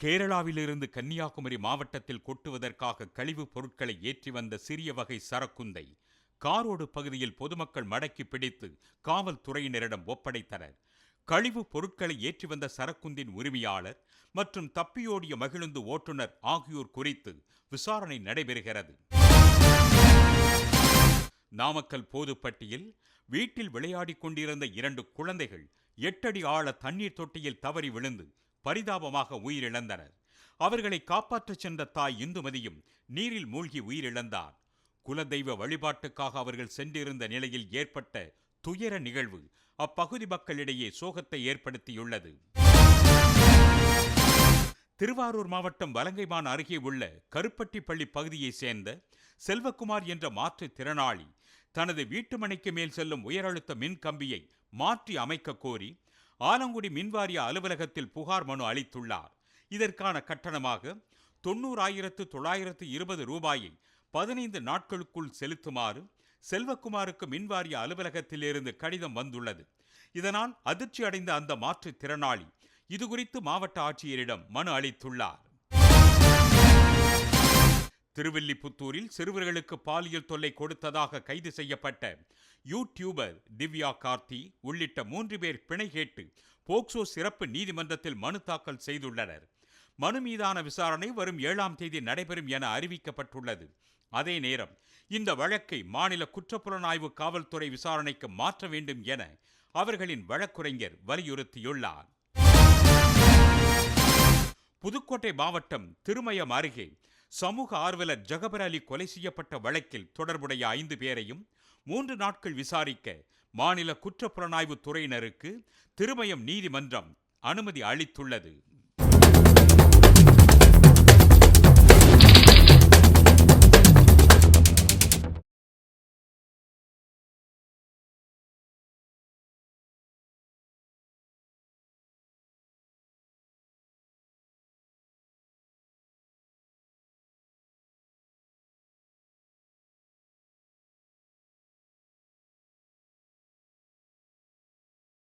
கேரளாவிலிருந்து கன்னியாகுமரி மாவட்டத்தில் கொட்டுவதற்காக கழிவுப் பொருட்களை ஏற்றி வந்த சிறிய வகை சரக்குந்தை காரோடு பகுதியில் பொதுமக்கள் மடக்கி பிடித்து காவல்துறையினரிடம் ஒப்படைத்தனர். கழிவுப் பொருட்களை ஏற்றி வந்த சரக்குந்தின் உரிமையாளர் மற்றும் தப்பியோடிய மகிழுந்து ஓட்டுநர் ஆகியோர் குறித்து விசாரணை நடைபெறுகிறது. நாமக்கல் போதுப்பட்டியில் வீட்டில் விளையாடிக் கொண்டிருந்த இரண்டு குழந்தைகள் எட்டடி ஆழ தண்ணீர் தொட்டியில் தவறி விழுந்து பரிதாபமாக உயிரிழந்தனர். அவர்களை காப்பாற்றச் சென்ற தாய் இந்துமதியும் நீரில் மூழ்கி உயிரிழந்தார். குலதெய்வ வழிபாட்டுக்காக அவர்கள் சென்றிருந்த நிலையில் ஏற்பட்ட துயர நிகழ்வு அப்பகுதி மக்களிடையே சோகத்தை ஏற்படுத்தியுள்ளது. திருவாரூர் மாவட்டம் வலங்கைமான் அருகே உள்ள கருப்பட்டிப்பள்ளி பகுதியைச் சேர்ந்த செல்வக்குமார் என்ற மாற்றுத் திறனாளி தனது வீட்டுமனைக்கு மேல் செல்லும் உயரழுத்த மின் கம்பியை மாற்றி அமைக்க கோரி ஆலங்குடி மின்வாரிய அலுவலகத்தில் புகார் மனு அளித்துள்ளார். இதற்கான கட்டணமாக தொண்ணூறாயிரத்து தொள்ளாயிரத்து இருபது ரூபாயை பதினைந்து நாட்களுக்குள் செலுத்துமாறு செல்வகுமாருக்கு மின்வாரிய அலுவலகத்திலிருந்து கடிதம் வந்துள்ளது. இதனால் அதிர்ச்சி அடைந்த அந்த மாற்றுத் திறனாளி இதுகுறித்து மாவட்ட ஆட்சியரிடம் மனு அளித்துள்ளார். திருவில்லிபுத்தூரில் சிறுவர்களுக்கு பாலியல் தொல்லை கொடுத்ததாக கைது செய்யப்பட்ட யூடியூபர் திவ்யா கார்த்தி உள்ளிட்ட மூன்று பேர் பிணை கேட்டு போக்சோ சிறப்பு நீதிமன்றத்தில் மனு தாக்கல் செய்துள்ளனர். மனு மீதான விசாரணை வரும் ஏழாம் தேதி நடைபெறும் என அறிவிக்கப்பட்டுள்ளது. அதே நேரம் இந்த வழக்கை மாநில குற்றப்புலனாய்வு காவல்துறை விசாரணைக்கு மாற்ற வேண்டும் என அவர்களின் வழக்குரைஞர் வலியுறுத்தியுள்ளார். புதுக்கோட்டை மாவட்டம் திருமயம் அருகே சமூக ஆர்வலர் ஜகபர் அலி கொலை செய்யப்பட்ட வழக்கில் தொடர்புடைய ஐந்து பேரையும் மூன்று நாட்கள் விசாரிக்க மாநில குற்றப்புலனாய்வு துறையினருக்கு திருமயம் நீதிமன்றம் அனுமதி அளித்துள்ளது.